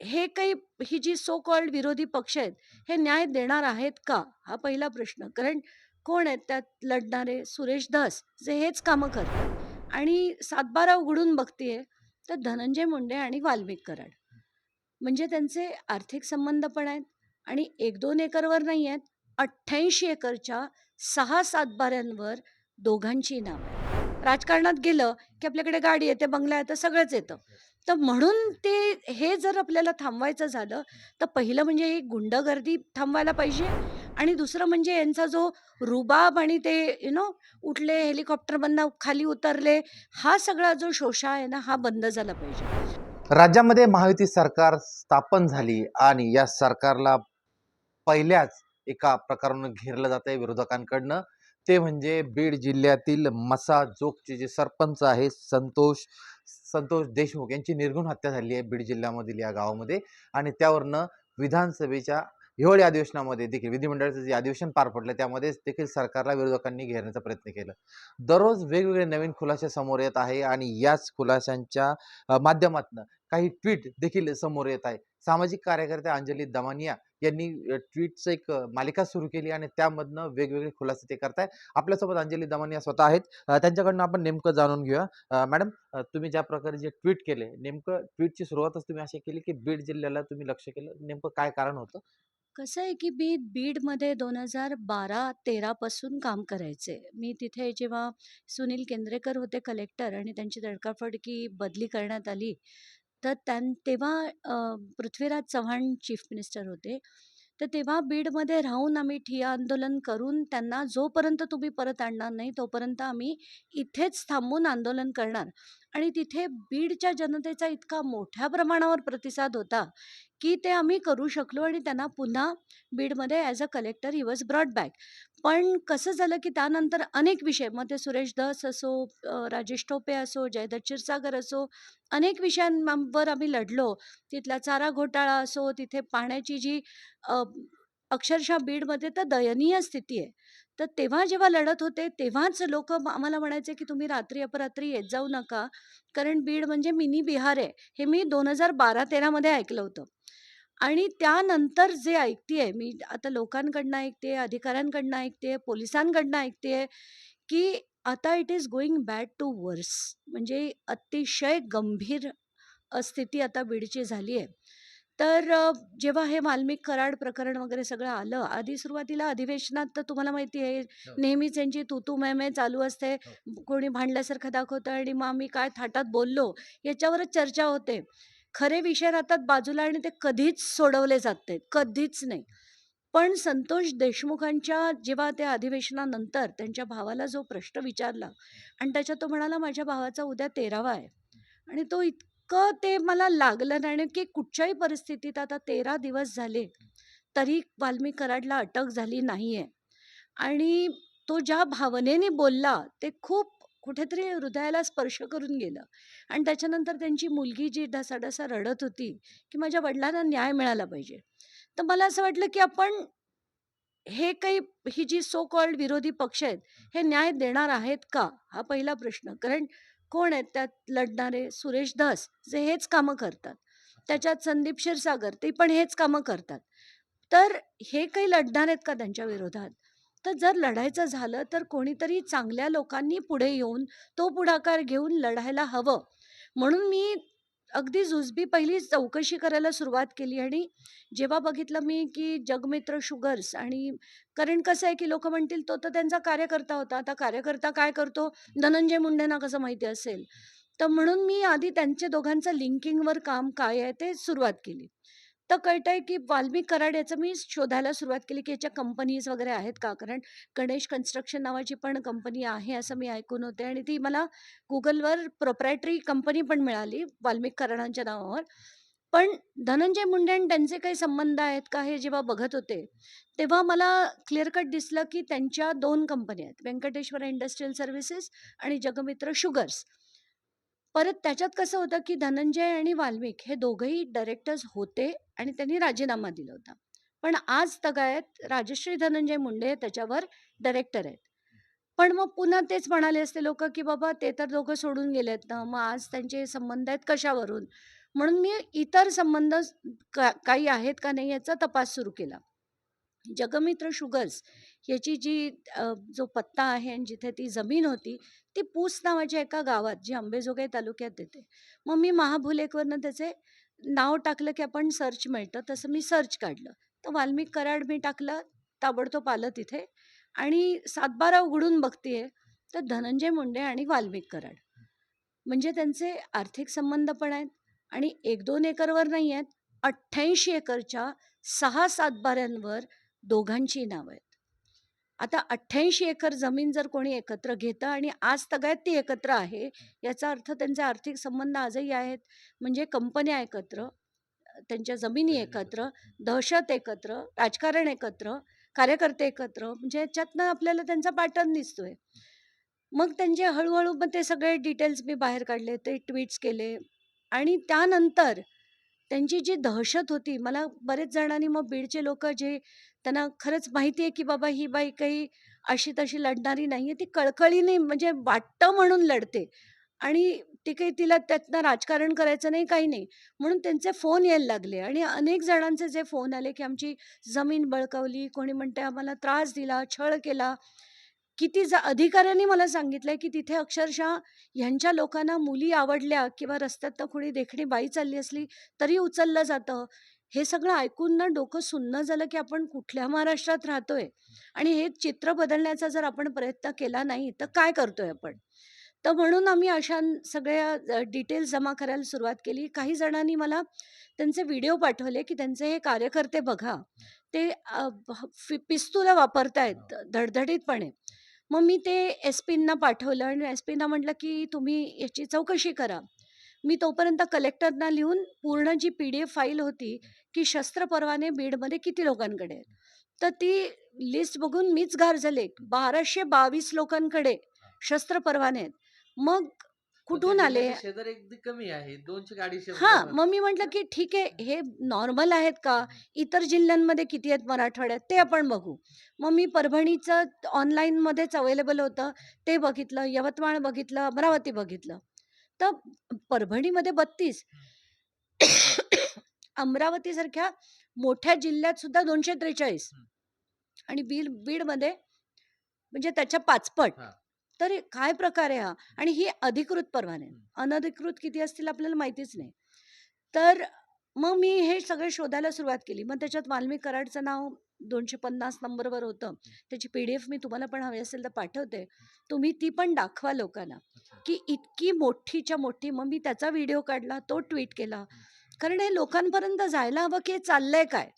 हे काही ही जी so called विरोधी पक्ष आहेत, हे न्याय देणार आहेत का? हा पहिला प्रश्न. कारण कोण आहेत त्यात लढणारे? सुरेश धस, जे हेच कामं करतात आणि सातबारा उघडून बघतीये, तर धनंजय मुंडे आणि वाल्मिक कराड. म्हणजे त्यांचे आर्थिक संबंध पण आहेत आणि 1-2 एकरवर नाही आहेत, 88 एकरच्या 6 सातबाऱ्यांवर दोघांची नावं आहेत. राजकारणात गेलं, की आपल्याकडे गाडी येते, बंगला येतं, सगळंच येतं. तर म्हणून ते हे जर आपल्याला थांबवायचं झालं, तर पहिलं म्हणजे ही गुंडगर्दी थांबवायला पाहिजे आणि दुसरं म्हणजे यांचा जो रुबाब आणि ते यु नो उठले, हेलिकॉप्टरमधनं खाली उतरले, हा सगळा जो शोषा आहे ना, हा बंद झाला पाहिजे. राज्यामध्ये महायुती सरकार स्थापन झाली आणि या सरकारला पहिल्याच एका प्रकारानं घेरलं जात आहे विरोधकांकडनं. ते म्हणजे बीड जिल्ह्यातील मसाजोगचे जे सरपंच आहे संतोष संतोष देशमुख यांची निर्घृण हत्या झाली आहे बीड जिल्ह्यामधील या गावामध्ये. आणि त्यावरनं विधानसभेच्या हिवाळी अधिवेशनामध्ये देखील विधिमंडळाचं जे अधिवेशन पार पडलं त्यामध्ये देखील सरकारला विरोधकांनी घेरण्याचा प्रयत्न केला. दररोज वेगवेगळे नवीन खुलासे समोर येत आहे आणि याच खुलाशांच्या माध्यमातून काही ट्विट देखील समोर येत आहे. सामाजिक कार्यकर्त्या अंजली दमानिया यांनी ट्विटचं एक मालिका सुरू केली आणि त्यामधनं वेगवेगळे खुलासे ते करतायत. आपल्यासोबत अंजली दमानिया स्वतः आहेत. त्यांच्याकडनं आपण नेमकं जाणून घेऊया. मॅडम तुम्ही ज्या प्रकारे जे ट्विट केले, नेमकं ट्विटची सुरुवातच तुम्ही अशी केली, की बीड जिल्ह्याला तुम्ही लक्ष केलं. नेमकं काय कारण होतं? कसं आहे, की मी बीडमध्ये 2012-13 पासून काम करायचे. मी तिथे जेव्हा सुनील केंद्रेकर होते कलेक्टर आणि त्यांची तडकाफडकी बदली करण्यात आली, तर त्यां तेव्हा अ, पृथ्वीराज चव्हाण चीफ मिनिस्टर होते. तर तेव्हा बीडमध्ये राहून आम्ही ठिय्या आंदोलन करून त्यांना जोपर्यंत तुम्ही परत आणणार नाही, तोपर्यंत आम्ही इथेच थांबून आंदोलन करणार आणि तिथे बीडच्या जनतेचा इतका मोठ्या प्रमाणावर प्रतिसाद होता, की ते आम्ही करू शकलो आणि त्यांना पुन्हा बीडमध्ये as a collector he was brought back. पण कसं झालं, की त्यानंतर अनेक विषय मग ते सुरेश धस असो, अ, राजेश टोपे असो, जयदत्त क्षीरसागर असो, अनेक विषयांवर आम्ही लढलो. तिथला चारा घोटाळा असो, तिथे पाण्याची जी अ, अक्षरशः बीडमध्ये तर दयनीय स्थिती आहे. तर तेव्हा जेव्हा लढत होते, तेव्हाच लोकं आम्हाला म्हणायचे, की तुम्ही रात्री अपरात्री येत जाऊ नका, कारण बीड म्हणजे मिनी बिहार आहे. हे मी 2012-13 मध्ये ऐकलं होतं. आणि त्यानंतर जे ऐकतेय मी आता लोकांकडनं ऐकतेय, अधिकाऱ्यांकडनं ऐकतेय, पोलिसांकडनं ऐकतेय, की आता it is going bad to worse. म्हणजे अतिशय गंभीर अ, स्थिती आता बीडची झाली आहे. तर अ, जेव्हा हे वाल्मिक कराड प्रकरण वगैरे सगळं आलं, आधी सुरुवातीला अधिवेशनात तर तुम्हाला माहिती आहे, नेहमीच यांची तू-तू, मैं-मैं चालू असते. कोणी भांडल्यासारखं दाखवतं आणि मग आम्ही काय थाटात बोललो, याच्यावरच चर्चा होते. खरे विषय राहतात बाजूला आणि ते कधीच सोडवले जात नाहीत, कधीच नाही. पण संतोष देशमुखांच्या जेव्हा त्या अधिवेशनानंतर त्यांच्या भावाला जो प्रश्न विचारला आणि त्याच्यात तो म्हणाला, "माझ्या भावाचा उद्या 13वा आहे." आणि तो इतकं ते मला लागलं नाही की कुठच्याही परिस्थितीत आता 13 दिवस झाले, तरी वाल्मी कराडला अटक झाली नाही आहे आणि तो ज्या भावनेने बोलला, ते खूप कुठेतरी हृदयाला स्पर्श करून गेलं. आणि त्याच्यानंतर त्यांची मुलगी जी ढसाढसा रडत होती, की माझ्या वडिलांना न्याय मिळाला पाहिजे. तर मला असं वाटलं, की आपण हे काही ही जी सो कॉल्ड विरोधी पक्ष आहेत, हे न्याय देणार आहेत का? हा पहिला प्रश्न. कारण कोण आहेत त्यात लढणारे? सुरेश दास जे हेच कामं करतात. त्याच्यात संदीप क्षीरसागर, ते पण हेच कामं करतात. तर हे काही लढणार आहेत का त्यांच्या विरोधात? तर जर लढायचं झालं, तर कोणीतरी चांगल्या लोकांनी पुढे येऊन तो पुढाकार घेऊन लढायला हवं. म्हणून मी अगदी जुजबी पहिली चौकशी करायला सुरुवात केली आणि जेव्हा बघितलं मी, की जगमित्र शुगर्स आणि कारण कसं आहे, की लोकं म्हणतील, "तो तर त्यांचा कार्यकर्ता होता." आता कार्यकर्ता काय करतो, धनंजय मुंडेंना कसं माहिती असेल? तर म्हणून मी आधी त्यांच्या दोघांचं लिंकिंगवर काम काय आहे, ते सुरुवात केली. तर कळतंय, की वाल्मिक कराड याचं मी शोधायला सुरुवात केली, की याच्या कंपनीज वगैरे आहेत का? कारण गणेश कन्स्ट्रक्शन नावाची पण कंपनी आहे, असं मी ऐकून होते आणि ती मला गुगलवर प्रोप्रायटरी कंपनी पण मिळाली, वाल्मिक कराडांच्या नावावर. पण धनंजय मुंडे आणि त्यांचे काही संबंध आहेत का, हे जेव्हा बघत होते, तेव्हा मला क्लिअर कट दिसलं, की त्यांच्या दोन कंपन्या आहेत. व्यंकटेश्वर इंडस्ट्रियल सर्व्हिसेस आणि जगमित्र शुगर्स. परत त्याच्यात कसं होतं, की धनंजय आणि वाल्मिक हे दोघंही डायरेक्टर्स होते आणि त्यांनी राजीनामा दिला होता. पण आज तगायत राजश्री धनंजय मुंडे त्याच्यावर डायरेक्टर आहेत. पण मग पुन्हा तेच म्हणाले असते लोक की बाबा ते तर दोघं सोडून गेलेत ना, मग आज त्यांचे संबंध आहेत कशावरून? म्हणून मी इतर संबंध का काही आहेत का नाही याचा तपास सुरू केला. जगमित्र शुगर्स याची जी जो पत्ता आहे आणि जिथे ती जमीन होती, ती पूस नावाच्या एका गावात, जी अंबेजोगाई तालुक्यात येते. मग मी महाभुलेकवरनं त्याचे नाव टाकलं, की आपण सर्च मिळतं, तसं मी सर्च काढलं. तर वाल्मिक कराड मी टाकलं, ताबडतोब आलं तिथे आणि सातबारा उघडून बघतीये, तर धनंजय मुंडे आणि वाल्मिक कराड. म्हणजे त्यांचे आर्थिक संबंध पण आहेत आणि 1-2 एकरवर नाही आहेत, 88 एकरच्या सहा सातबाऱ्यांवर दोघांची नावं आहेत. आता 88 एकर जमीन जर कोणी एकत्र घेतं आणि आज तगायत ती एकत्र आहे, याचा अर्थ त्यांचे आर्थिक संबंध आजही आहेत. म्हणजे कंपन्या एकत्र, त्यांच्या जमिनी एकत्र, दहशत एकत्र, राजकारण एकत्र, कार्यकर्ते एकत्र, म्हणजे याच्यातनं आपल्याला त्यांचा पॅटर्न दिसतोय. मग त्यांचे हळू-हळू मग ते सगळे डिटेल्स मी बाहेर काढले, ते ट्वीट्स केले आणि त्यानंतर त्यांची जी दहशत होती, मला बरेच जणांनी मग बीडचे लोकं जे त्यांना खरंच माहिती आहे, की बाबा ही बाई काही अशी-तशी लढणारी नाहीये, ती कळकळीने म्हणजे वाटतं म्हणून लढते आणि ती काही तिला त्यातनं राजकारण करायचं नाही, काही नाही. म्हणून त्यांचे फोन यायला लागले आणि अनेक जणांचे जे फोन आले, की आमची जमीन बळकावली, कोणी म्हणते आम्हाला त्रास दिला, छळ केला. किती जा अधिकाऱ्यांनी मला सांगितलंय, की तिथे अक्षरशः ह्यांच्या लोकांना मुली आवडल्या किंवा रस्त्यातनं कोणी देखणी बाई चालली असली, तरी उचललं जातं. हे सगळं ऐकून ना डोकं सुन्न झालं, की आपण कुठल्या महाराष्ट्रात राहतोय आणि हे चित्र बदलण्याचा जर आपण प्रयत्न केला नाही, तर काय करतोय आपण? तर म्हणून आम्ही अशा सगळ्या डिटेल्स जमा करायला सुरुवात केली. काही जणांनी मला त्यांचे व्हिडिओ पाठवले, की त्यांचे हे कार्यकर्ते बघा, ते पिस्तुलं वापरतायत धडधडीतपणे. मग मी ते एस-पींना पाठवलं आणि एस-पींना म्हटलं, की तुम्ही याची चौकशी करा. मी तोपर्यंत कलेक्टरना लिहून पूर्ण जी पी-डी-एफ फाईल होती, की शस्त्र परवाने बीडमध्ये किती लोकांकडे आहेत. तर ती लिस्ट बघून मीच गार झाले. 1222 लोकांकडे शस्त्र परवाने आहेत. मग कुठून आले? जिल्ह्याच्या शेजारी अगदी कमी आहे. 200 का 250 हां. मग मी म्हटलं, की ठीक आहे, हे नॉर्मल आहेत का? इतर जिल्ह्यांमध्ये किती आहेत मराठवाड्यात ते आपण बघू. मग मी परभणीचं ऑनलाईनमध्येच अवेलेबल होतं, ते बघितलं, यवतमाळ बघितलं, अमरावती बघितलं. तर परभणीमध्ये 32 अमरावतीसारख्या मोठ्या जिल्ह्यात सुद्धा 243 हं. आणि बीड बीडमध्ये म्हणजे त्याच्या पाचपट. तर काय प्रकार आहे हा? आणि ही अधिकृत परवाने. अनधिकृत किती असतील आपल्याला माहितीच नाही. तर मग मी हे सगळे शोधायला सुरुवात केली. मग त्याच्यात वाल्मिक कराडचं नाव 250 नंबरवर होतं. त्याची पी-डी-एफ मी तुम्हाला पण हवी असेल तर पाठवते. तुम्ही ती पण दाखवा लोकांना. की इतकी मोठीच्या मोठी मग मी त्याचा व्हिडिओ काढला, तो ट्वीट केला. कारण हे लोकांपर्यंत जायला हवं, की हे चाललंय काय?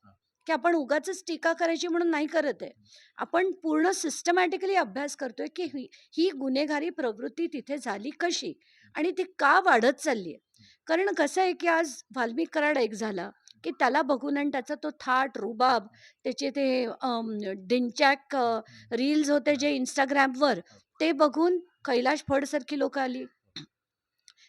की आपण उगाचच टीका करायची म्हणून नाही करत आहे. आपण पूर्ण सिस्टमॅटिकली अभ्यास करतोय, की ही ही गुन्हेगारी प्रवृत्ती तिथे झाली कशी? आणि ती का वाढत चालली आहे? कारण कसं आहे, की आज वाल्मिक कराड एक झाला, की त्याला बघून आणि त्याचा तो थाट, रुबाब, त्याचे ते डिंचॅक अ, रील्स होते जे Instagramवर, ते बघून कैलाश फडसारखी लोकं आली.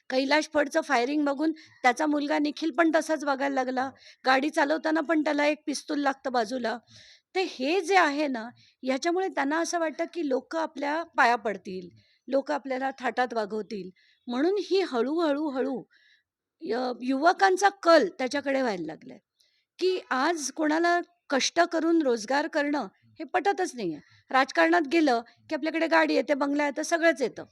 कैलाश फडचं फायरिंग बघून त्याचा मुलगा निखिल पण तसाच वागायला लागला. गाडी चालवताना पण त्याला एक पिस्तूल लागतं बाजूला. तर हे जे आहे ना, ह्याच्यामुळे त्यांना असं वाटतं, की लोकं आपल्या पाया पडतील, लोकं आपल्याला थाटात वागवतील. म्हणून ही हळू-हळू, हळू य युवकांचा कल त्याच्याकडे व्हायला लागलाय, की आज कोणाला कष्ट करून रोजगार करणं हे पटतच नाहीये. राजकारणात गेलं, की आपल्याकडे गाडी येते, बंगला येतं, सगळंच येतं.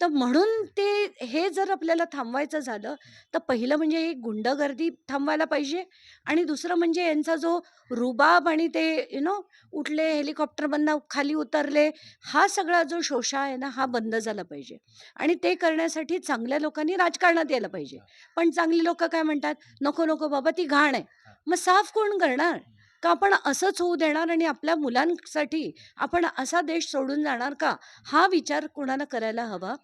तर म्हणून ते हे जर आपल्याला थांबवायचं झालं, तर पहिलं म्हणजे ही गुंडगर्दी थांबवायला पाहिजे आणि दुसरं म्हणजे यांचा जो रुबाब आणि ते यू नो उठले, हेलिकॉप्टरमधनं खाली उतरले, हा सगळा जो शोषा आहे ना, हा बंद झाला पाहिजे आणि ते करण्यासाठी चांगल्या लोकांनी राजकारणात यायला पाहिजे. पण चांगली लोकं काय म्हणतात, "नको, नको बाबा ती घाण आहे." मग साफ कोण करणार? का आपण असंच होऊ देणार आणि आपल्या मुलांसाठी आपण असा देश सोडून जाणार का? हा विचार कोणाला करायला हवा.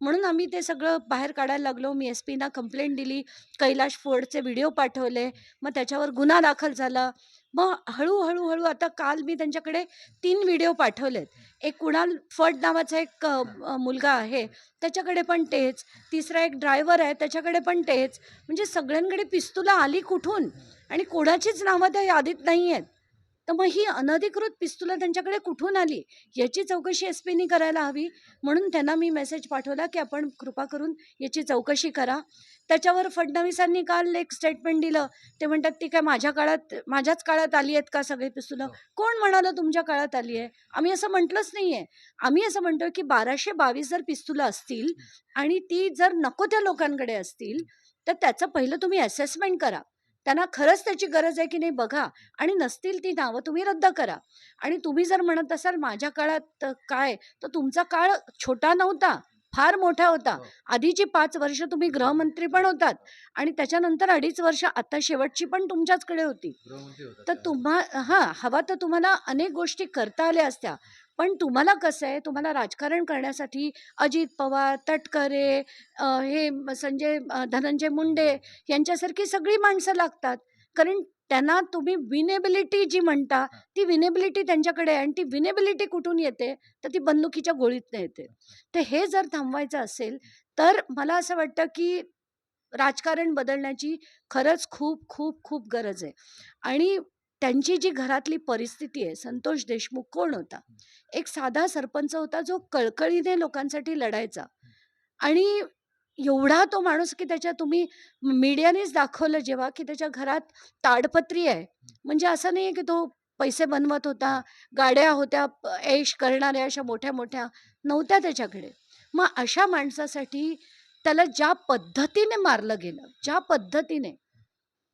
म्हणून आम्ही ते सगळं बाहेर काढायला लागलो. मी एस-पीना कंप्लेंट दिली. कैलाश फडचे व्हिडिओ पाठवले. मग त्याच्यावर गुन्हा दाखल झाला. मग हळू-हळू, हळू आता काल मी त्यांच्याकडे 3 व्हिडिओ पाठवलेत. एक कुणाल फड नावाचा एक मुलगा आहे, त्याच्याकडे पण तेच. तिसरा एक ड्रायव्हर आहे, त्याच्याकडे पण तेच. म्हणजे सगळ्यांकडे पिस्तुलं आली कुठून? आणि कोणाचीच नावं त्या यादीत नाही आहेत. तर मग ही अनधिकृत पिस्तुलं त्यांच्याकडे कुठून आली? याची चौकशी एस पीनी करायला हवी. म्हणून त्यांना मी मेसेज पाठवला की आपण कृपा करून याची चौकशी करा. त्याच्यावर फडणवीसांनी काल एक स्टेटमेंट दिलं. ते म्हणतात ती काय माझ्या काळात माझ्याच काळात आली आहेत का सगळी पिस्तुलं? कोण म्हणालं तुमच्या काळात आली आहे? आम्ही असं म्हटलंच नाही आहे आम्ही असं म्हणतोय की बाराशे बावीस जर पिस्तुलं असतील आणि ती जर नको त्या लोकांकडे असतील तर त्याचं पहिलं तुम्ही असेसमेंट करा. त्यांना खरंच त्याची गरज आहे की नाही बघा आणि नसतील ती नावं तुम्ही रद्द करा. आणि तुम्ही जर म्हणत असाल माझ्या काळात काय तर तुमचा काळ छोटा नव्हता फार मोठा होता. हो. आधीची पाच वर्ष तुम्ही गृहमंत्री पण होतात आणि त्याच्यानंतर अडीच वर्ष आता शेवटची पण तुमच्याचकडे होती. तर तुम्हा हां हवा तर तुम्हाला अनेक गोष्टी करता आल्या असत्या. पण तुम्हाला कसं आहे तुम्हाला राजकारण करण्यासाठी अजित पवार तटकरे अ, हे म- संजय अ, धनंजय मुंडे यांच्यासारखी सगळी माणसं लागतात. कारण त्यांना तुम्ही विनेबिलिटी जी म्हणता ती विनेबिलिटी त्यांच्याकडे आहे आणि ती विनेबिलिटी कुठून येते? तर ती बंदुकीच्या गोळीतनं येते. तर हे जर थांबवायचं असेल तर मला असं वाटतं की राजकारण बदलण्याची खरंच खूप खूप खूप गरज आहे. आणि त्यांची जी घरातली परिस्थिती आहे संतोष देशमुख कोण होता? एक साधा सरपंच होता जो कळकळीने लोकांसाठी लढायचा. आणि एवढा तो माणूस की त्याच्या तुम्ही मीडियानेच दाखवलं जेव्हा की त्याच्या घरात ताडपत्री आहे. म्हणजे असं नाही की तो पैसे बनवत होता गाड्या होत्या ऐश करणाऱ्या अशा मोठ्या मोठ्या नव्हत्या त्याच्याकडे. मग अशा माणसासाठी त्याला ज्या पद्धतीने मारलं गेलं ज्या पद्धतीने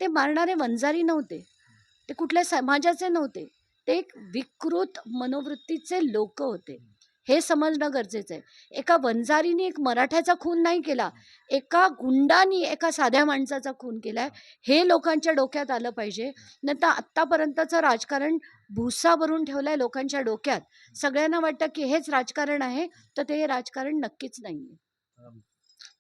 ते मारणारे वंजारी नव्हते. ते कुठल्या समाजाचे नव्हते. ते एक विकृत मनोवृत्तीचे लोक होते. हे समजणं गरजेचं आहे. एका वंजारीने एक मराठ्याचा खून नाही केला. एका गुंडानी एका साध्या माणसाचा खून केलाय. हे लोकांच्या डोक्यात आलं पाहिजे. नाही तर आत्तापर्यंतचं राजकारण भुसा भरून ठेवलाय लोकांच्या डोक्यात. सगळ्यांना वाटतं की हेच राजकारण आहे तर ते राजकारण नक्कीच नाही आहे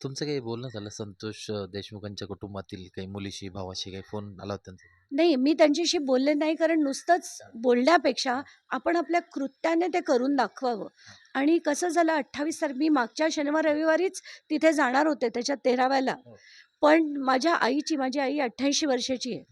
तुमचं काही बोलणं झालं? संतोष अ, देशमुखांच्या कुटुंबातील काही मुलीशी भावाशी काही फोन आला होता त्यांचा? नाही मी त्यांच्याशी बोलले नाही कारण नुसतंच बोलण्यापेक्षा आपण आपल्या कृत्याने ते करून दाखवावं. आणि कसं झालं अठ्ठावीस तारीख मी मागच्या शनिवार रविवारीच तिथे जाणार होते त्याच्या तेराव्याला. हो. पण माझ्या आईची माझी आई अठ्ठ्याऐंशी वर्षाची आहे.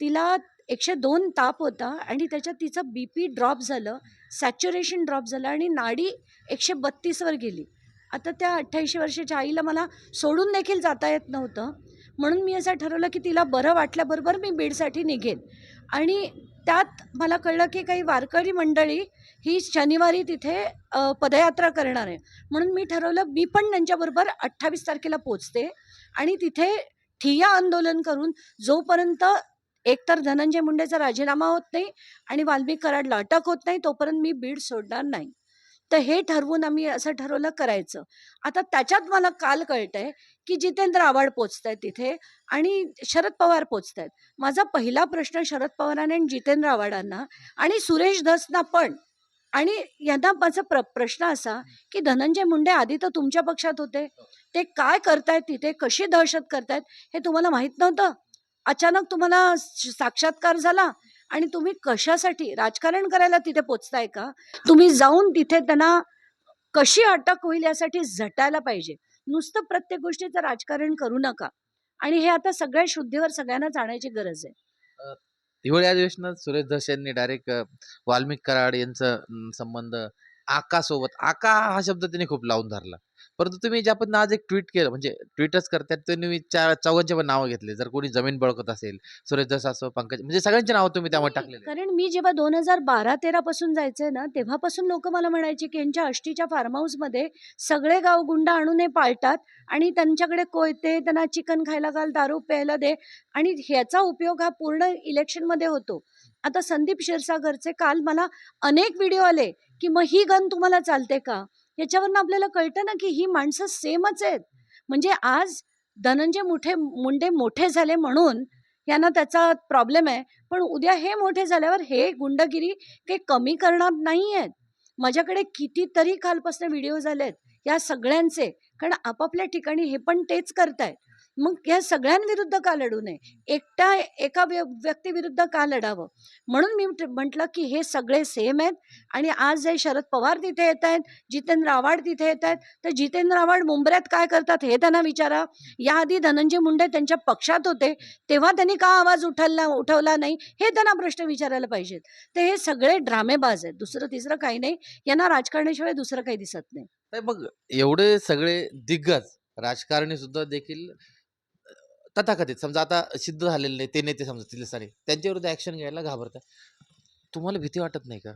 तिला एकशे दोन ताप होता आणि त्याच्यात तिचं बी पी ड्रॉप झालं सॅच्युरेशन ड्रॉप झालं आणि नाडी एकशे बत्तीसवर गेली. आता त्या अठ्ठ्याऐंशी वर्षाच्या आईला मला सोडून देखील जाता येत नव्हतं. म्हणून मी असं ठरवलं की तिला बरं वाटल्याबरोबर मी बीडसाठी निघेन. आणि त्यात मला कळलं की काही वारकरी मंडळी ही शनिवारी तिथे पदयात्रा करणार आहे. म्हणून मी ठरवलं मी पण त्यांच्याबरोबर अठ्ठावीस तारखेला पोचते आणि तिथे ठिय्या आंदोलन करून जोपर्यंत एकतर धनंजय मुंडेचा राजीनामा होत नाही आणि वाल्मिक कराडला अटक होत नाही तोपर्यंत मी बीड सोडणार नाही. तर हे ठरवून आम्ही असं ठरवलं करायचं. आता त्याच्यात मला काल कळतंय की जितेंद्र आव्हाड पोचत आहेत तिथे आणि शरद पवार पोचत आहेत माझा पहिला प्रश्न शरद पवारांना आणि जितेंद्र आव्हाडांना आणि सुरेश धसना पण. आणि यांना माझा प्र प्रश्न असा की धनंजय मुंडे आधी तर तुमच्या पक्षात होते. ते काय करतायत तिथे? कशी दहशत करतायत? हे तुम्हाला माहीत नव्हतं? अचानक तुम्हाला साक्षात्कार झाला? आणि तुम्ही कशासाठी राजकारण करायला तिथे पोचताय का? तुम्ही जाऊन तिथे त्यांना कशी अटक होईल यासाठी झटायला पाहिजे. नुसतं प्रत्येक गोष्टीचं राजकारण करू नका. आणि हे आता सगळ्या शुद्धीवर सगळ्यांनाच आणायची गरज आहे. हिवाळी अधिवेशनात सुरेश धस यांनी डायरेक्ट वाल्मिक कराड यांचा संबंध आका सोबत आका हा शब्द त्यांनी खूप लावून धरला. परंतु तुम्ही ज्या पद्धतीने आज एक ट्विट केलं म्हणजे ट्विटच करतात तुम्ही चा- चौघांचे पण नावं घेतले. जर कोणी जमीन बळकत असेल सुरेश धस असो पंकज म्हणजे सगळ्यांची नावं तुम्ही नाही, टाकलेले कारण मी जेव्हा दोन हजार बारा तेरा पासून जायचे ना तेव्हापासून लोक मला म्हणायचे की यांच्या आष्टीच्या फार्म हाऊसमध्ये सगळे गाव गुंड आणून हे पाळतात आणि त्यांच्याकडे कोयते त्यांना चिकन खायला घाल दारू प्यायला दे आणि ह्याचा उपयोग हा पूर्ण इलेक्शनमध्ये होतो. आता संदीप क्षीरसागरचे काल मला अनेक व्हिडिओ आले की मग ही गन तुम्हाला चालते का? याच्यावरनं आपल्याला कळतं ना की ही माणसं सेमच आहेत. म्हणजे आज धनंजय मुठे मुंडे मोठे झाले म्हणून यांना त्याचा प्रॉब्लेम आहे. पण उद्या हे मोठे झाल्यावर हे गुंडगिरी काही कमी करणार नाही आहेत माझ्याकडे कितीतरी कालपासून व्हिडिओ झालेत या सगळ्यांचे. कारण आपापल्या ठिकाणी हे पण तेच करतायत. मग या सगळ्यांविरुद्ध का लढू नये? एकट्या एका व्य व्यक्तीविरुद्ध का लढावं? म्हणून मी म्हटलं की हे सगळे सेम आहेत आणि आज जे शरद पवार तिथे येत आहेत जितेंद्र आव्हाड तिथे येत आहेत तर जितेंद्र आव्हाड मुंबऱ्यात काय करतात हे त्यांना विचारा. याआधी धनंजय मुंडे त्यांच्या पक्षात होते तेव्हा त्यांनी का आवाज उठवला उठवला नाही हे त्यांना प्रश्न विचारायला पाहिजेत. तर हे सगळे ड्रामेबाज आहेत दुसरं तिसरं काही नाही. यांना राजकारणाशिवाय दुसरं काही दिसत नाही मग एवढे सगळे दिग्गज राजकारणी सुद्धा देखील तथाकथित समजा आता सिद्ध झालेले नाही ते नेते समजा तिथले सारे त्यांच्याविरुद्ध ॲक्शन घ्यायला घाबरतात. तुम्हाला भीती वाटत नाही का?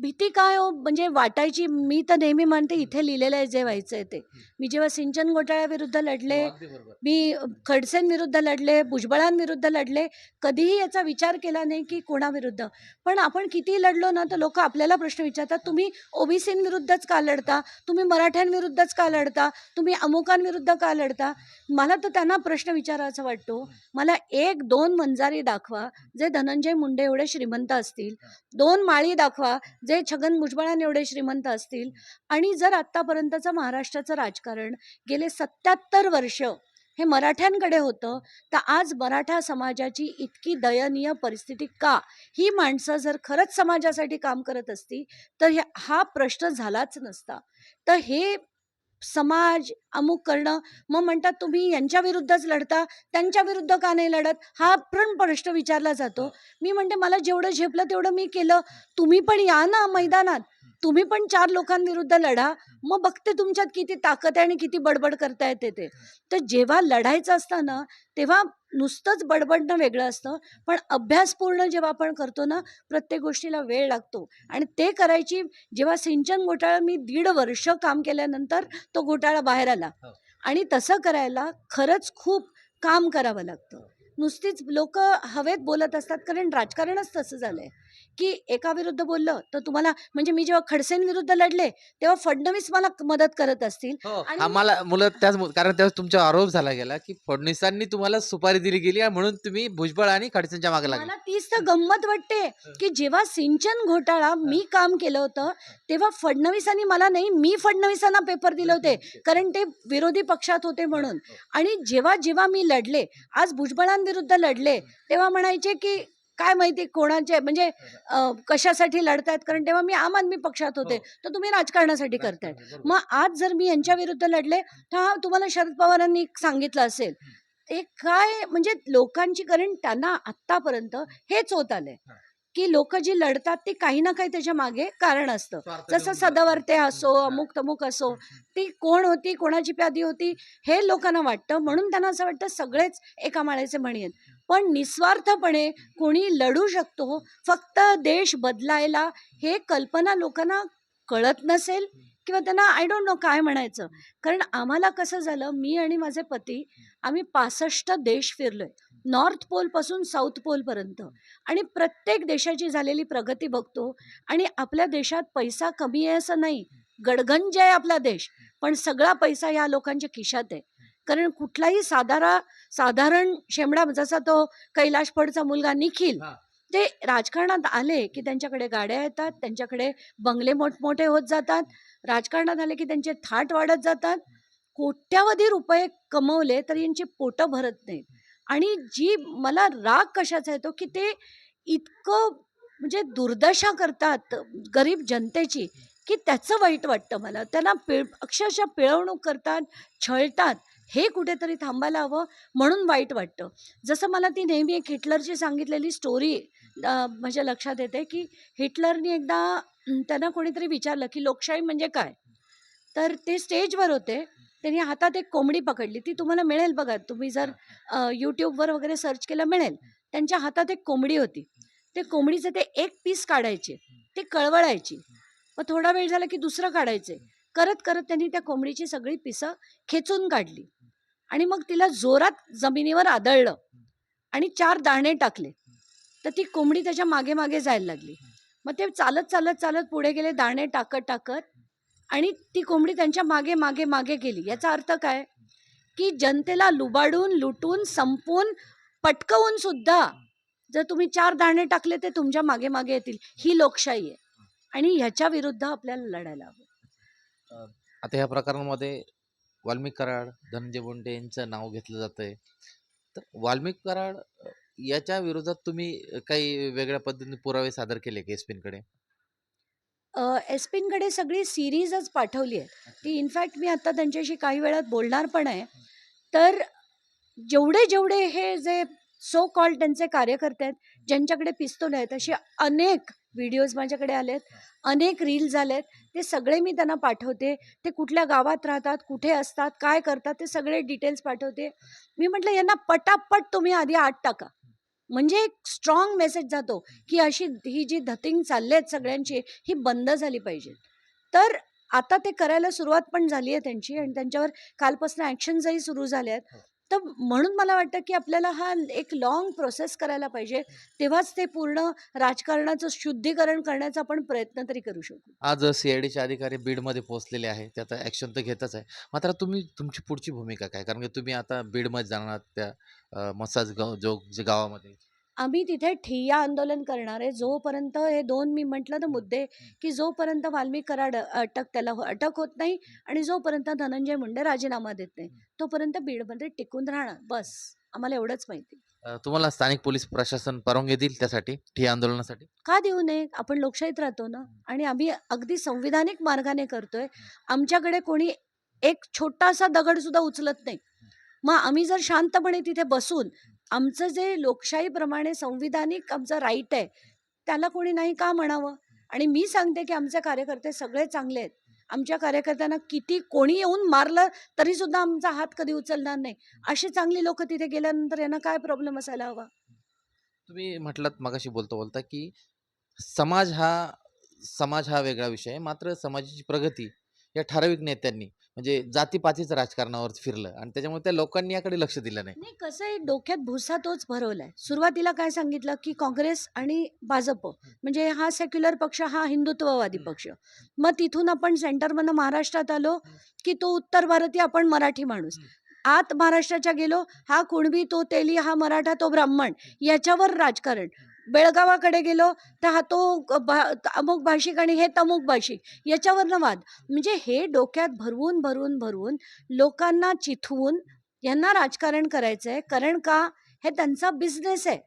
भीती काय हो? म्हणजे वाटायची मी तर नेहमी म्हणते इथे लिहिलेलं आहे जे व्हायचं आहे ते. मी जेव्हा सिंचन घोटाळ्याविरुद्ध लढले बरोबर. मी खडसेंविरुद्ध लढले भुजबळांविरुद्ध लढले कधीही याचा विचार केला नाही की कोणाविरुद्ध. पण आपण किती लढलो ना तर लोक आपल्याला प्रश्न विचारतात तुम्ही ओबीसींविरुद्धच का लढता? तुम्ही मराठ्यांविरुद्धच का लढता? तुम्ही अमुकांविरुद्ध का लढता? मला तर त्यांना प्रश्न विचारायचा वाटतो. मला एक दोन मंजारी दाखवा जे धनंजय मुंडे एवढे श्रीमंत असतील. दोन माळी दाखवा जे छगन भुजबळां एवढे श्रीमंत असतील आणि जर आत्तापर्यंतचं महाराष्ट्राचं राजकारण गेले सत्याहत्तर वर्ष हे मराठ्यांकडे होतं तर आज मराठा समाजाची इतकी दयनीय परिस्थिती का? ही माणसं जर खरंच समाजासाठी काम करत असती तर हे- हा प्रश्न झालाच नसता. तर हे समाज अमुक करणं. मग म्हणतात तुम्ही यांच्या विरुद्धच लढता त्यांच्या विरुद्ध का नाही लढत? हा पण प्रश्न विचारला जातो. मी म्हणते मला जेवढं झेपलं तेवढं मी केलं. तुम्ही पण या ना मैदानात. तुम्ही पण चार लोकांविरुद्ध लढा. मग बघते तुमच्यात किती ताकद आहे आणि किती बडबड करता येते ते. तर जेव्हा लढायचं असतं ना तेव्हा नुसतंच बडबडणं वेगळं असतं. पण अभ्यासपूर्ण जेव्हा आपण करतो ना प्रत्येक गोष्टीला वेळ लागतो. आणि ते करायची जेव्हा सिंचन घोटाळा मी दीड वर्ष काम केल्यानंतर तो घोटाळा बाहेर आला. हो. आणि तसं करायला खरंच खूप काम करावं लागतं. नुसतीच लोक हवेत बोलत असतात कारण राजकारणच तसं झालंय. की एका विरुद्ध बोललं तर तुम्हाला म्हणजे मी जेव्हा खडसेंविरुद्ध लढले तेव्हा फडणवीस मला मदत करत असतील. हो आणि- आम्हाला मुलं त्याच कारण त्यावेळेस तुमचा आरोप झाला गेला की फडणवीसांनी तुम्हाला सुपारी दिली गेली आणि म्हणून तुम्ही भुजबळ आणि खडसेंच्या मागे लागले. मला तीच तर गंमत वाटते की जेव्हा सिंचन घोटाळा मी काम केलं होतं तेव्हा फडणवीसांनी मला नाही मी फडणवीसांना पेपर दिले होते कारण ते विरोधी पक्षात होते म्हणून. आणि जेव्हा जेव्हा मी लढले आज भुजबळांविरुद्ध लढले तेव्हा म्हणायचे की काय माहिती कोणाचे म्हणजे अं, कशासाठी लढतायत? कारण तेव्हा मी आम आदमी पक्षात होते. हो. तर तुम्ही राजकारणासाठी करताय मग आज जर मी यांच्या विरुद्ध लढले तर हा तुम्हाला शरद पवारांनी सांगितलं असेल. ते काय म्हणजे लोकांची कारण त्यांना आत्तापर्यंत हेच होत आलंय हा. की लोक जी लढतात ती काही ना काही त्याच्यामागे कारण असतं. जसं सदावर्ते असो अमुक तमुक असो ती कोण होती कोणाची प्यादी होती हे लोकांना वाटतं. म्हणून त्यांना असं वाटतं सगळेच एका माळ्याचे मणी आहेत. पण निस्वार्थपणे कोणी लढू शकतो. फक्त देश बदलायला हे कल्पना लोकांना कळत नसेल किंवा त्यांना आय डोंट नो काय म्हणायचं. कारण आम्हाला कसं झालं मी आणि माझे पती आम्ही पासष्ट देश फिरलोय. नॉर्थ पोलपासून साऊथ पोलपर्यंत आणि प्रत्येक देशाची झालेली प्रगती बघतो आणि आपल्या देशात पैसा कमी आहे असं नाही. गडगंज आहे आपला देश. पण सगळा पैसा या लोकांच्या खिशात आहे. कारण कुठलाही साधारा साधारण शेमडा जसा तो कैलाश फडचा मुलगा निखिल. ते राजकारणात आले की त्यांच्याकडे गाड्या येतात त्यांच्याकडे बंगले मोठमोठे होत जातात राजकारणात आले की त्यांचे थाट वाढत जातात. कोट्यावधी रुपये कमवले तर यांची पोटं भरत नाहीत. आणि जी मला राग कशाचा येतो की ते इतकं म्हणजे दुर्दशा करतात गरीब जनतेची की त्याचं वाईट वाटतं मला. त्यांना पिळ अक्षरशः पिळवणूक करतात छळतात. हे कुठेतरी थांबायला हवं म्हणून वाईट वाटतं. जसं मला ती नेहमी एक हिटलरची सांगितलेली स्टोरी माझ्या लक्षात येते की हिटलरनी एकदा त्यांना कोणीतरी विचारलं की लोकशाही म्हणजे काय? तर ते स्टेजवर होते. त्यांनी हातात एक कोंबडी पकडली. ती तुम्हाला मिळेल बघा. तुम्ही जर यूट्यूबवर वगैरे सर्च केलं मिळेल. त्यांच्या हातात एक कोंबडी होती. ते कोंबडीचे ते एक पीस काढायचे. ते कळवळायची. मग थोडा वेळ झाला की दुसरं काढायचे. करत करत त्यांनी त्या कोंबडीची सगळी पिसं खेचून काढली. आणि मग तिला जोरात जमिनीवर आदळलं आणि चार दाणे टाकले. तर ती कोंबडी त्याच्यामागे मागे जायला लागली. मग ते चालत चालत चालत पुढे गेले दाणे टाकत टाकत आणि ती कोंबडी त्यांच्या मागे मागे मागे गेली. याचा अर्थ काय? की जनतेला लुबाडून लुटून संपवून पटकवून सुद्धा जर तुम्ही चार दाणे टाकले ते तुमच्या मागे मागे येतील. ही लोकशाही आहे. आणि ह्याच्या विरुद्ध आपल्याला लढायला हवं. आता ह्या प्रकरणामध्ये वाल्मिक कराड, धनंजय मुंडे यांचं नाव घेतलं जातंय. तर वाल्मिक कराड याच्या विरोधात तुम्ही काही वेगळ्या पद्धतीने पुरावे सादर केले का एस-पींकडे? अ, एस-पींकडे सगळी सीरीजच पाठवली आहे. ती इनफॅक्ट मी आता त्यांच्याशी काही वेळात बोलणार पण आहे. तर जेवढे-जेवढे हे जे सो कॉल्ड त्यांचे कार्यकर्ते आहेत, ज्यांच्याकडे पिस्तूल आहेत, असे अनेक व्हिडिओज माझ्याकडे आलेत, अनेक रील्स आलेत. ते सगळे मी त्यांना पाठवते. ते कुठल्या गावात राहतात, कुठे असतात, काय करतात, ते सगळे डिटेल्स पाठवते. मी म्हटलं यांना पटापट तुम्ही आधी आत टाका. म्हणजे एक स्ट्राँग मेसेज जातो, की अशी ही जी धतिंग चालली आहेत सगळ्यांची, ही बंद झाली पाहिजे. तर आता ते करायला सुरुवात पण झाली आहे त्यांची आणि त्यांच्यावर कालपासून ॲक्शन्सही सुरू झाल्या आहेत. तर म्हणून मला वाटतं, की आपल्याला हा एक लाँग प्रोसेस करायला पाहिजे. तेव्हाच ते पूर्ण राजकारणाचं शुद्धीकरण करण्याचा आपण प्रयत्न तरी करू शकू. आज सी-आय-डीचे अधिकारी बीडमध्ये पोहोचलेले आहे. ते आता ॲक्शन तर घेतच आहे. मात्र तुम्ही तुमची पुढची भूमिका काय? कारण की तुम्ही आता बीडमध्ये जाणार त्या मसाज गाव जो जे गावामध्ये. आम्ही तिथे ठिय्या आंदोलन करणार आहे. जोपर्यंत हे 2 मी म्हटलं ना मुद्दे, की जोपर्यंत वाल्मिक कराड अटक त्याला अटक होत नाही आणि जोपर्यंत धनंजय मुंडे राजीनामा देत नाही, तोपर्यंत बीडमध्ये टिकून राहणार. बस. आम्हाला एवढंच माहिती. तुम्हाला स्थानिक पोलीस प्रशासन परवानगी देईल त्यासाठी, ठिय्या आंदोलनासाठी? का देऊ नये? आपण लोकशाहीत राहतो ना आणि आम्ही अगदी संविधानिक मार्गाने करतोय. आमच्याकडे कोणी एक छोटासा दगडसुद्धा उचलत नाही. मग आम्ही जर शांतपणे तिथे बसून आमचं जे लोकशाहीप्रमाणे संविधानिक आमचं राईट आहे, त्याला कोणी नाही का म्हणावं? आणि मी सांगते, की आमचे कार्यकर्ते सगळे चांगले आहेत. आमच्या कार्यकर्त्यांना किती कोणी येऊन मारलं तरीसुद्धा आमचा हात कधी उचलणार नाही. अशी चांगली लोकं तिथे गेल्यानंतर यांना काय प्रॉब्लेम असायला हवा? तुम्ही म्हटलात मगाशी बोलता-बोलता, की समाज हा समाज हा वेगळा विषय आहे. मात्र समाजाची प्रगती या ठराविक नेत्यांनी म्हणजे जाती-पातीचं राजकारणावर फिरलं आणि त्याच्यामुळे त्या लोकांनी याकडे लक्ष दिलं नाही. नाही कसं आहे डोक्यात भुसा तोच भरवलाय. सुरुवातीला काय सांगितलं, की काँग्रेस आणि भाजप म्हणजे हा सेक्युलर पक्ष, हा हिंदुत्ववादी पक्ष. मग तिथून आपण सेंटरमधनं महाराष्ट्रात आलो, की तो उत्तर भारतीय, आपण मराठी माणूस. आत महाराष्ट्राच्या गेलो, हा कुणबी, तो तेली, हा मराठा, तो ब्राह्मण याच्यावर राजकारण. बेळगावाकडे गेलो, तर हा तो भा अमुक भाषिक आणि हे तमुक भाषिक याच्यावरनं वाद. म्हणजे हे डोक्यात भरवून, भरवून, भरवून लोकांना चिथवून यांना राजकारण करायचं आहे कारण का? हे त्यांचा बिझनेस आहे.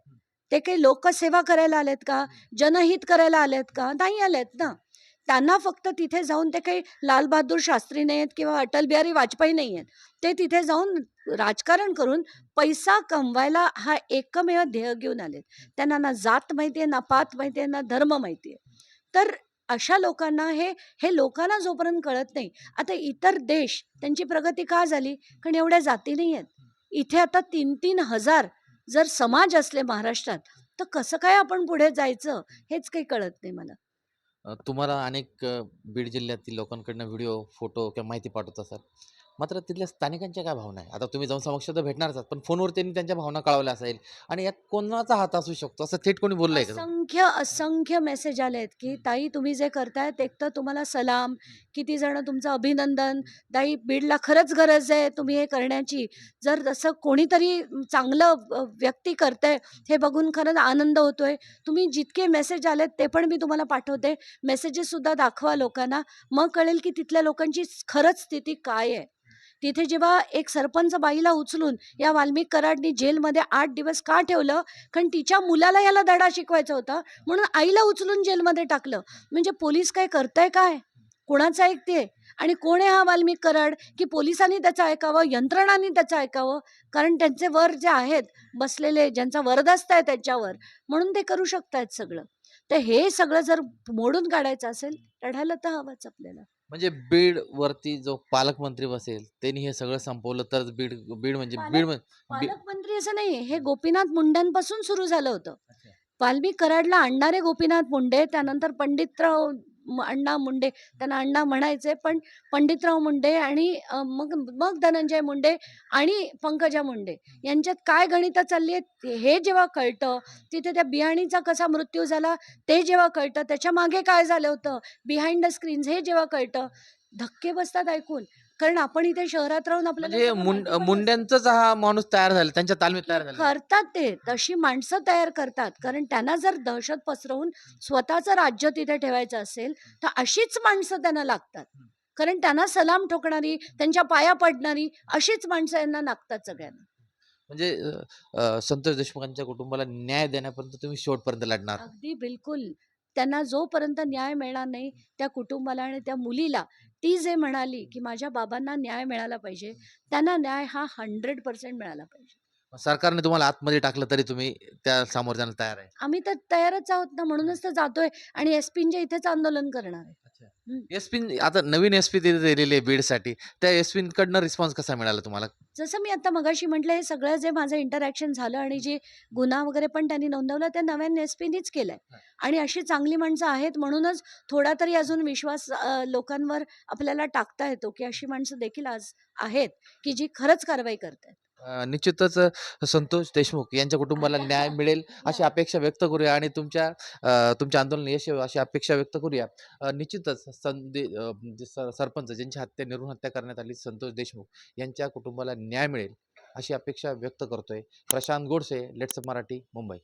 ते काही लोकसेवा करायला आलेत का? जनहित करायला आलेत का? नाही आलेत ना. त्यांना फक्त तिथे जाऊन ते काही लालबहादूर शास्त्री नाही आहेत किंवा अटल बिहारी वाजपेयी आहेत ते तिथे जाऊन राजकारण करून पैसा कमवायला हा एकमेव ध्येय घेऊन आलेत. त्यांना ना जात माहिती आहे, ना पात माहिती आहे, ना धर्म माहिती आहे. तर अशा लोकांना हे हे लोकांना जोपर्यंत कळत नाही. आता इतर देश त्यांची प्रगती का झाली? कारण एवढ्या जाती नाही आहेत. इथे आता 3-3 हजार जर समाज असले महाराष्ट्रात, तर कसं काय आपण पुढे जायचं? हेच काही कळत नाही मला. तुम्हाला अनेक बीड जिल्ह्यातील लोकांकडनं व्हिडिओ, फोटो किंवा माहिती पाठवत सर मात्र तिथल्या स्थानिकांच्या काय भावना आहे? आता तुम्ही जाऊन समक्ष तर भेटणारच आहात, पण फोनवर त्यांनी त्यांच्या भावना कळवल्या असेल आणि यात कोणाचा हात असू शकतो असं थेट कोणी बोललंय का? असंख्य, असंख्य मेसेज आलेत, की ताई तुम्ही जे करतायत एक तर तुम्हाला सलाम, किती जण तुमचं अभिनंदन, ताई बीडला खरंच गरज आहे तुम्ही हे करण्याची. जर तसं कोणीतरी चांगलं अ, व्यक्ती करतंय हे बघून खरंच आनंद होतोय. तुम्ही जितके मेसेज आलेत ते पण मी तुम्हाला पाठवते. मेसेजेससुद्धा दाखवा लोकांना. मग कळेल, की तिथल्या लोकांची खरंच स्थिती काय आहे. तिथे जेव्हा एक सरपंच बाईला उचलून या वाल्मिक कराडनी जेलमध्ये 8 दिवस का ठेवलं? कारण तिच्या मुलाला याला धडा शिकवायचा होता. म्हणून आईला उचलून जेलमध्ये टाकलं. म्हणजे पोलीस काय करताय काय? कोणाचं ऐकतेय? आणि कोण आहे हा वाल्मिक कराड? की पोलिसांनी त्याचं ऐकावं, यंत्रणांनी त्याचं ऐकावं. कारण त्यांचे वर जे आहेत बसलेले, ज्यांचा वरदस्त आहे त्यांच्यावर, म्हणून ते करू शकतायत सगळं. तर हे सगळं जर मोडून काढायचं असेल, लढायला तर हवंच आपल्याला. म्हणजे बीडवरती जो पालकमंत्री बसेल, त्यांनी हे सगळं संपवलं तरच बीड बीड म्हणजे बीड पालक म्हण बी पालकमंत्री असं नाही, हे गोपीनाथ मुंडेंपासून सुरू झालं होतं. वाल्मिक कराडला आणणारे गोपीनाथ मुंडे, त्यानंतर पंडितराव म अण्णा मुंडे, त्यांना अण्णा म्हणायचे, पण पंडितराव मुंडे आणि अ, मग मग धनंजय मुंडे आणि पंकजा मुंडे यांच्यात काय गणितं चालली आहेत, हे जेव्हा कळतं, तिथे त्या बियाणीचा कसा मृत्यू झाला ते जेव्हा कळतं, त्याच्यामागे काय झालं होतं, बिहाइंड द स्क्रीन्स हे जेव्हा कळतं, धक्के बसतात ऐकून. कारण आपण इथे शहरात राहून आपल्याला म्हणजे. मुंड्यांचाच हा माणूस तयार झाला, त्यांच्या तालमीत तयार झाला. करतात ते. तशी माणसं तयार करतात. कारण त्यांना जर दहशत पसरवून स्वतःचं राज्य तिथे ठेवायचं असेल, तर अशीच माणसं त्यांना लागतात. कारण त्यांना सलाम ठोकणारी, त्यांच्या पाया पडणारी अशीच माणसं यांना लागतात सगळ्यांना. म्हणजे अ, अ, संतोष देशमुखांच्या कुटुंबाला न्याय देण्यापर्यंत तुम्ही शेवटपर्यंत लढणार. अगदी बिलकुल. त्यांना जोपर्यंत न्याय मिळणार नाही, त्या कुटुंबाला आणि त्या मुलीला ती जे म्हणाली, की माझ्या बाबांना न्याय मिळाला पाहिजे, त्यांना न्याय हा 100% मिळाला पाहिजे. सरकारने तुम्हाला आतमध्ये टाकलं तरी तुम्ही त्या सामोरं जायला तयार आहे. आम्ही तर तयारच आहोत ना, म्हणूनच तर जातोय आणि एस-पींच्या इथेच आंदोलन करणार आहे. हं. एस-पी आता नवीन एस-पी तिथे दिलेली आहे बीडसाठी. त्या एस-पींकडनं रिस्पॉन्स कसा मिळाला तुम्हाला? जसं मी आता मगाशी म्हटलं, हे सगळं जे माझं इंटरॅक्शन झालं आणि जे गुन्हा वगैरे पण त्यांनी नोंदवला, त्या नव्या एस-पीनीच केलाय हां. आणि अशी चांगली माणसं आहेत म्हणूनच थोडा तरी अजून विश्वास अ, लोकांवर आपल्याला टाकता येतो, की अशी माणसं देखील आज आहेत, की जी खरंच कारवाई करतायत. अ, निश्चितच अ, संतोष देशमुख यांच्या कुटुंबाला न्याय मिळेल अशी अपेक्षा व्यक्त करूया आणि तुमच्या अ, तुमच्या आंदोलन यश येवो अशी अपेक्षा व्यक्त करूया. अ, निश्चितच संदे अ, सर सरपंच ज्यांची हत्या निर्घृण हत्या करण्यात आली संतोष देशमुख यांच्या कुटुंबाला न्याय मिळेल अशी अपेक्षा व्यक्त करतोय. प्रशांत गोडसे, लेट्स मराठी, मुंबई.